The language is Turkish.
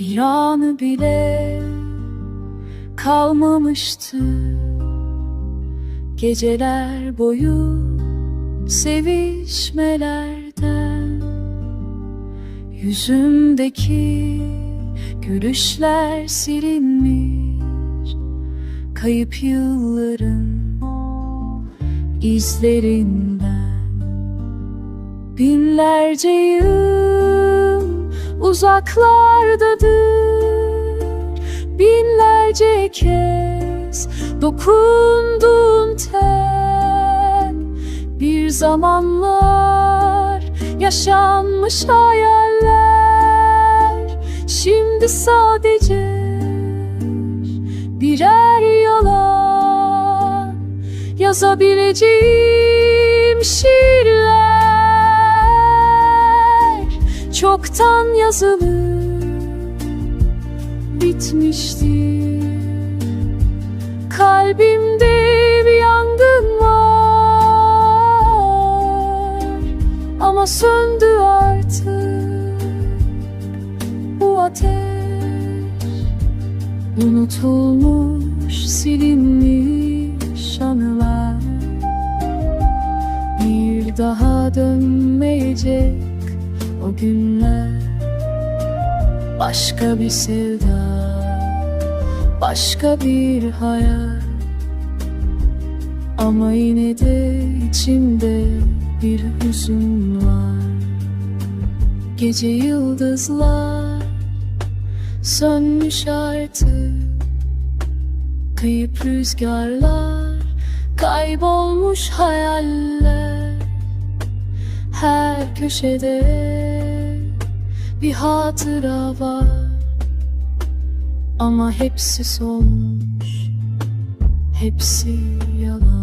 Bir anı bile kalmamıştı. Geceler boyu sevişmelerden Yüzümdeki gülüşler silinmiş Kayıp yılların izlerinden Binlerce yıl uzaklardadır. Binlerce kez dokundun ten Bir zamanlar yaşanmış hayaller. Şimdi sadece birer yalan. Yazabileceğim şiirler Çoktan yazılı bitmişti. Kalbimde bir yangın var. Ama söndü artık bu ateş. Unutulmuş silinmiş anılar. Bir daha dönmeyecek o günler Başka bir sevda Başka bir hayal. Ama yine de içimde bir hüzün var. Gece yıldızlar sönmüş artık. Kayıp rüzgarlar kaybolmuş hayaller. Her köşede bir hatıra var. Ama hepsi solmuş Hepsi yalan